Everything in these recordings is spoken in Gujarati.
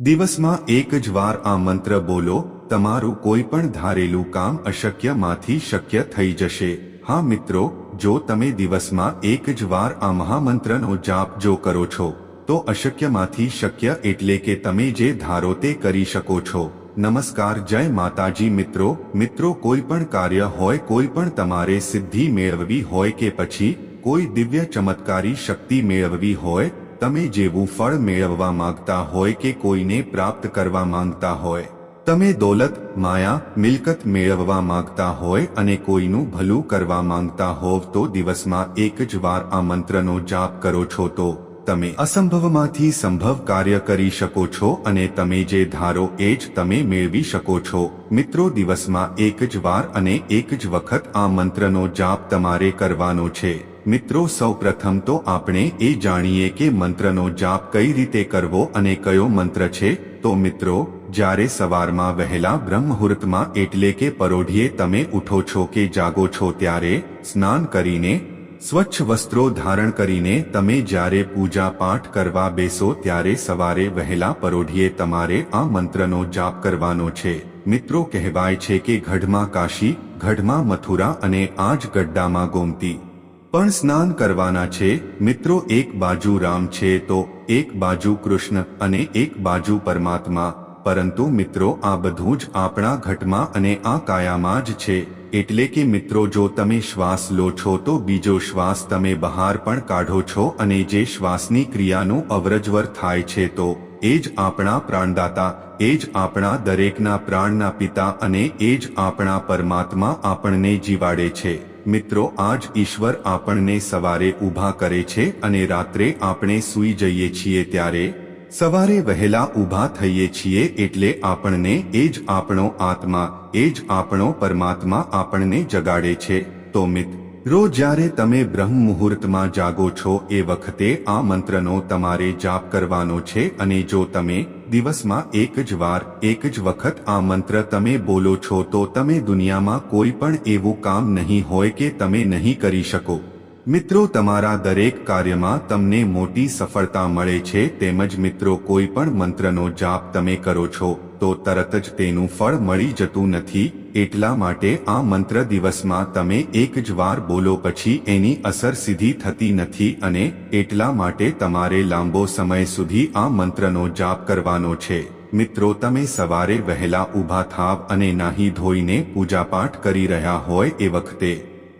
દિવસમાં એક જ વાર આ મંત્ર બોલો, તમારું કોઈ પણ ધારેલું કામ અશક્યમાંથી શક્ય થઈ જશે. હા મિત્રો, જો તમે દિવસમાં એક જ વાર આ મહામંત્રનો જાપ જો કરો છો, તો અશક્યમાંથી શક્ય એટલે કે તમે જે ધારો તે કરી શકો છો. નમસ્કાર, જય માતાજી મિત્રો. મિત્રો કોઈ પણ કાર્ય હોય કોઈ પણ તમારે સિદ્ધિ મેળવવી હોય કે પછી કોઈ દિવ્ય ચમત્કારી શક્તિ મેળવવી હોય તમે જેવું ફળ મેળવવા માંગતા હોય કે કોઈને પ્રાપ્ત કરવા માંગતા હોય, તમે દોલત, માયા, મિલકત મેળવવા માંગતા હોય અને કોઈનું ભલું કરવા માંગતા હોવ તો દિવસમાં એક જ વાર આ મંત્રનો જાપ કરો છો તો તમે અસંભવમાંથી સંભવ કાર્ય કરી શકો છો અને તમે જે ધારો એ જ તમે મેળવી શકો છો. મિત્રો, દિવસમાં એક જ વાર અને એક જ વખત આ મંત્રનો જાપ તમારે કરવાનો છે. મિત્રો સૌ પ્રથમ તો આપણે એ જાણીએ કે મંત્રનો જાપ કઈ રીતે કરવો અને કયો મંત્ર છે. તો મિત્રો, જ્યારે સવારમાં વહેલા બ્રહ્મહુર્તમાં એટલે કે પરોઢીએ તમે ઉઠો છો કે જાગો છો ત્યારે સ્નાન કરીને, સ્વચ્છ વસ્ત્રો ધારણ કરીને તમે જ્યારે પૂજા પાઠ કરવા બેસો ત્યારે સવારે વહેલા પરોઢીએ તમારે આ મંત્રનો જાપ કરવાનો છે. મિત્રો, કહેવાય છે કે ગઢમાં કાશી, ગઢમાં મથુરા અને આ જ ગઢડામાં ગોમતી. પણ સ્નાન કરવાના છે. મિત્રો, એક બાજુ રામ છે તો એક બાજુ કૃષ્ણ અને એક બાજુ પરમાત્મા. પરંતુ મિત્રો, આ બધું જ આપણા ઘટમાં અને આ કાયામાં જ છે. એટલે કે મિત્રો, જો તમે શ્વાસ લો છો તો બીજો શ્વાસ તમે બહાર પણ કાઢો છો અને જે શ્વાસની ક્રિયાનું અવરજવર થાય છે તો એ જ આપણા પ્રાણદાતા, એ જ આપણા દરેકના પ્રાણના પિતા અને એ જ આપણા પરમાત્મા આપણને જીવાડે છે. મિત્રો, આજ ઈશ્વર આપણને સવારે ઊભા કરે છે અને રાત્રે આપણે સૂઈ જઈએ છીએ ત્યારે સવારે વહેલા ઊભા થઈએ છીએ એટલે આપણને એ જ આપણો આત્મા, એ જ આપણો પરમાત્મા આપણને જગાડે છે. તો મિત્ર રોજ જ્યારે તમે બ્રહ્મ મુહૂર્તમાં જાગો છો એ વખતે આ મંત્રનો તમારે જાપ કરવાનો છે અને જો તમે દિવસમાં એક જ વાર, એક જ વખત આ મંત્ર તમે બોલો છો તો તમે દુનિયામાં કોઈ પણ એવું કામ નહીં હોય કે તમે નહીં કરી શકો. મિત્રો, તમારા દરેક કાર્યમાં તમને મોટી સફળતા મળે છે, તેમજ મિત્રો, કોઈ પણ મંત્રનો જાપ તમે કરો છો. તો તરત જ તેનું ફળ મળી જતું નથી, એટલા માટે આ મંત્ર દિવસમાં તમે એક જ વાર બોલો પછી એની અસર સીધી થતી નથી અને એટલા માટે તમારે લાંબો સમય સુધી આ મંત્રનો જાપ કરવાનો છે. મિત્રો, તમે સવારે વહેલા ઊભા થાવ અને નાહી ધોઈને પૂજાપાઠ કરી રહ્યા હોય એ વખતે.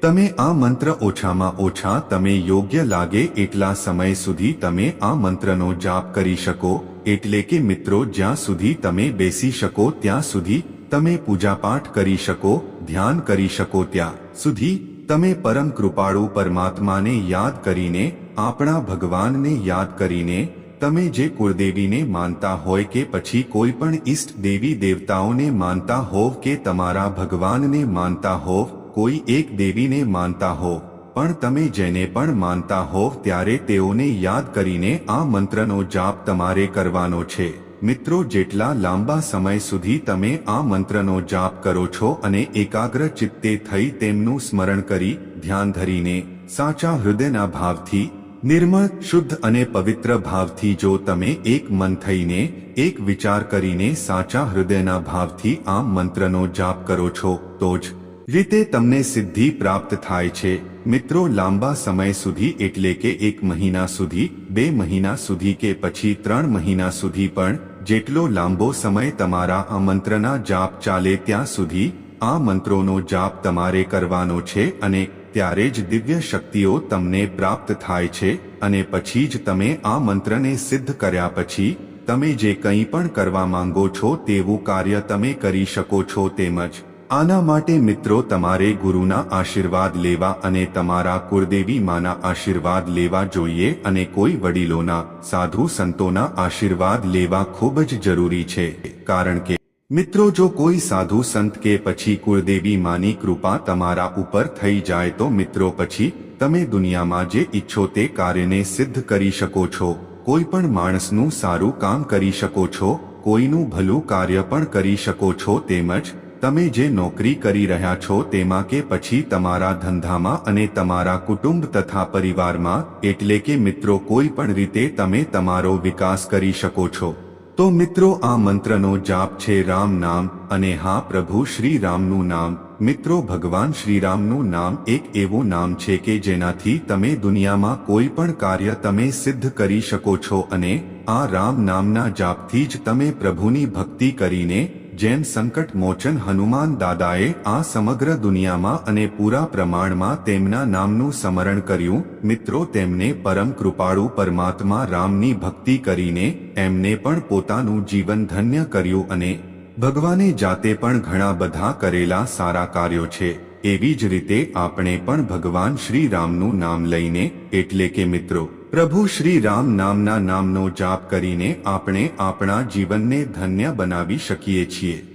તમે આ મંત્ર ઓછામાં ઓછા તમે યોગ્ય લાગે એટલા સમય સુધી તમે આ મંત્રનો જાપ કરી શકો એટલે કે મિત્રો, જ્યાં સુધી તમે બેસી શકો, ત્યાં સુધી તમે પૂજાપાઠ કરી શકો, ધ્યાન કરી શકો, ત્યાં સુધી તમે પરમ કૃપાળુ પરમાત્માને યાદ કરીને, આપણા ભગવાનને યાદ કરીને, તમે જે કુળદેવીને માનતા હોય કે પછી કોઈ પણ ઈષ્ટ દેવી દેવતાઓને માનતા હોવ કે તમારા ભગવાનને માનતા હોવ, કોઈ એક દેવીને માનતા હોવ પણ તમે જેને પણ માનતા હોવ ત્યારે તેઓને યાદ કરીને આ મંત્રનો જાપ તમારે કરવાનો છે. મિત્રો, જેટલા લાંબા સમય સુધી તમે આ મંત્રનો જાપ કરો છો અને એકાગ્ર ચિત્તે થઈ તેમનું સ્મરણ કરી, ધ્યાન ધરીને, સાચા હૃદયના ભાવથી, નિર્મળ, શુદ્ધ અને પવિત્ર ભાવથી જો તમે એક મન થઈને, એક વિચાર કરીને સાચા હૃદયના ભાવથી આ મંત્રનો જાપ કરો છો, તો જ રીતે તમને સિદ્ધિ પ્રાપ્ત થાય છે. મિત્રો, લાંબા સમય સુધી, એટલે કે એક મહિના સુધી, બે મહિના સુધી કે પછી ત્રણ મહિના સુધી પણ, જેટલો લાંબો સમય તમારા આ મંત્રના જાપ ચાલે ત્યાં સુધી, આ મંત્રોનો જાપ તમારે કરવાનો છે અને ત્યારે જ દિવ્ય શક્તિઓ તમને પ્રાપ્ત થાય છે અને પછી જ તમે આ મંત્રને સિદ્ધ કર્યા પછી, તમે જે કંઈ પણ કરવા માંગો છો તેવું કાર્ય તમે કરી શકો છો તેમજ આના માટે મિત્રો તમારે ગુરુના આશીર્વાદ લેવા અને તમારા કુળદેવી માના આશીર્વાદ લેવા જોઈએ અને કોઈ વડીલોના, સાધુ સંતોના આશીર્વાદ લેવા ખૂબ જ જરૂરી છે. કારણ કે, મિત્રો જો કોઈ સાધુ સંત કે પછી કુળદેવી માની કૃપા તમારા ઉપર થઈ જાય તો મિત્રો પછી, તમે દુનિયામાં જે ઈચ્છો તે કાર્યને સિદ્ધ કરી શકો છો. કોઈ પણ માણસનું સારું કામ કરી શકો છો, કોઈનું ભલું કાર્ય પણ કરી શકો છો તેમજ તમે જે નોકરી કરી રહ્યા છો તેમાં કે પછી તમારા ધંધામાં અને તમારા કુટુંબ તથા પરિવારમાં, એટલે કે મિત્રો કોઈ પણ રીતે તમે તમારો વિકાસ કરી શકો છો. તો મિત્રો, આ મંત્રનો જાપ છે રામ નામ, અને હા પ્રભુ શ્રી રામનું નામ. મિત્રો, ભગવાન શ્રીરામનું નામ એક એવું નામ છે કે જેનાથી તમે દુનિયામાં કોઈ પણ કાર્ય તમે સિદ્ધ કરી શકો છો અને આ રામ નામના જાપથી જ તમે પ્રભુની ભક્તિ કરીને જેમ સંકટ મોચન હનુમાન દાદાએ આ સમગ્ર દુનિયામાં અને પૂરા પ્રમાણમાં તેમના નામનું સ્મરણ કર્યું, મિત્રો તેમને પરમ કૃપાળુ પરમાત્મા રામની ભક્તિ કરીને એમને પણ પોતાનું જીવન ધન્ય કર્યું અને ભગવાને જાતે પણ ઘણા બધા કરેલા સારા કાર્યો છે. એવી જ રીતે આપણે પણ ભગવાન શ્રી રામનું નામ લઈને, એટલે કે મિત્રો પ્રભુ શ્રી રામ નામના નામનો જાપ કરીને આપણે આપણા જીવનને ધન્ય બનાવી શકીએ છીએ.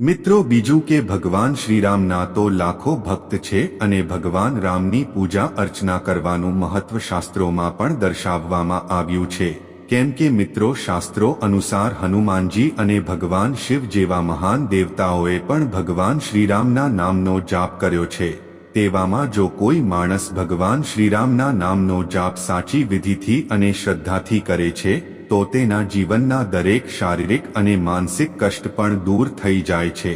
મિત્રો, બીજું કે ભગવાન શ્રીરામના તો લાખો ભક્ત છે અને ભગવાન રામની પૂજા અર્ચના કરવાનું મહત્વ શાસ્ત્રોમાં પણ દર્શાવવામાં આવ્યું છે. કેમ કે મિત્રો, શાસ્ત્રો અનુસાર હનુમાનજી અને ભગવાન શિવ જેવા મહાન દેવતાઓએ પણ ભગવાન શ્રીરામના નામનો જાપ કર્યો છે. તેવામાં જો કોઈ માણસ ભગવાન શ્રીરામના નામનો જાપ સાચી વિધિથી અને શ્રદ્ધાથી કરે છે, તો તેના જીવનના દરેક શારીરિક અને માનસિક કષ્ટ પણ દૂર થઈ જાય છે.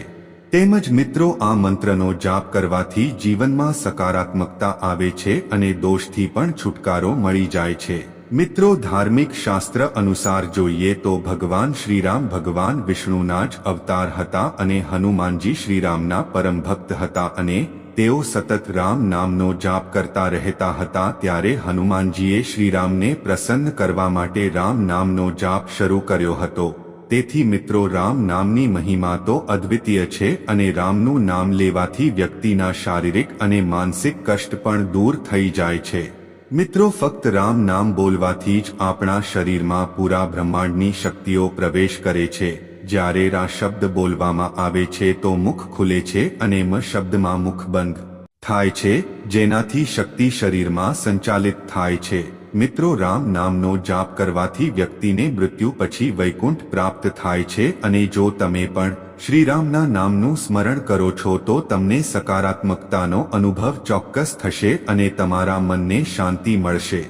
તેમજ મિત્રો, આ મંત્રનો જાપ કરવાથી જીવનમાં સકારાત્મકતા આવે છે અને દોષથી પણ છુટકારો મળી જાય છે. મિત્રો, ધાર્મિક શાસ્ત્ર અનુસાર જોઈએ તો ભગવાન શ્રીરામ ભગવાન વિષ્ણુના જ અવતાર હતા અને હનુમાનજી શ્રીરામના પરમ ભક્ત હતા અને તેઓ સતત રામ નામનો જાપ કરતા રહેતા હતા ત્યારે હનુમાનજીએ શ્રીરામને પ્રસન્ન કરવા માટે રામ નામનો જાપ શરૂ કર્યો હતો. તેથી મિત્રો, રામ નામની મહિમા તો અદ્વિતીય છે અને રામનું નામ લેવાથી વ્યક્તિના શારીરિક અને માનસિક કષ્ટ પણ દૂર થઈ જાય છે. મિત્રો, ફક્ત રામ નામ બોલવાથી જ આપણા શરીરમાં પૂરા બ્રહ્માંડની શક્તિઓ પ્રવેશ કરે છે. જ્યારે રા શબ્દ બોલવામાં આવે છે તો મુખ ખુલે છે અને મ શબ્દમાં મુખ બંધ થાય છે, જેનાથી શક્તિ શરીરમાં સંચાલિત થાય છે. મિત્રો, રામ નામનો જાપ કરવાથી વ્યક્તિને મૃત્યુ પછી વૈકુંઠ પ્રાપ્ત થાય છે અને જો તમે પણ શ્રીરામના નામનું સ્મરણ કરો છો તો તમને સકારાત્મકતાનો અનુભવ ચોક્કસ થશે અને તમારા મનને શાંતિ મળશે.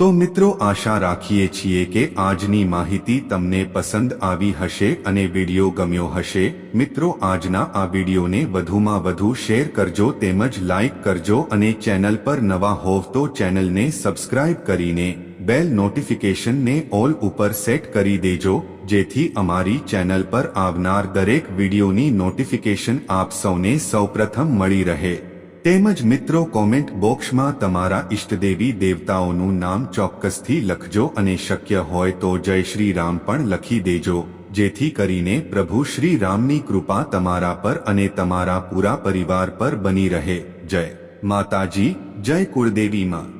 તો મિત્રો આશા રાખીએ છીએ કે આજની માહિતી તમને પસંદ આવી હશે અને વીડિયો ગમ્યો હશે. મિત્રો, આજના આ વિડીયોને વધુમાં વધુ શેર કરજો તેમજ લાઇક કરજો અને ચેનલ પર નવા હોવ તો ચેનલને સબસ્ક્રાઇબ કરીને બેલ નોટિફિકેશનને ઓલ ઉપર સેટ કરી દેજો, જેથી અમારી ચેનલ પર આવનાર દરેક વિડીયોની નોટિફિકેશન આપ સૌને સૌપ્રથમ મળી રહે. તેમજ મિત્રો કોમેન્ટ બોક્સમાં તમારા ઇષ્ટદેવી દેવતાઓનું નામ ચોક્કસથી લખજો અને શક્ય હોય તો જય શ્રી રામ પણ લખી દેજો. જેથી કરીને પ્રભુ શ્રી રામની કૃપા તમારા પર અને તમારા પૂરા પરિવાર પર બની રહે. જય માતાજી, જય કુળદેવીમાં.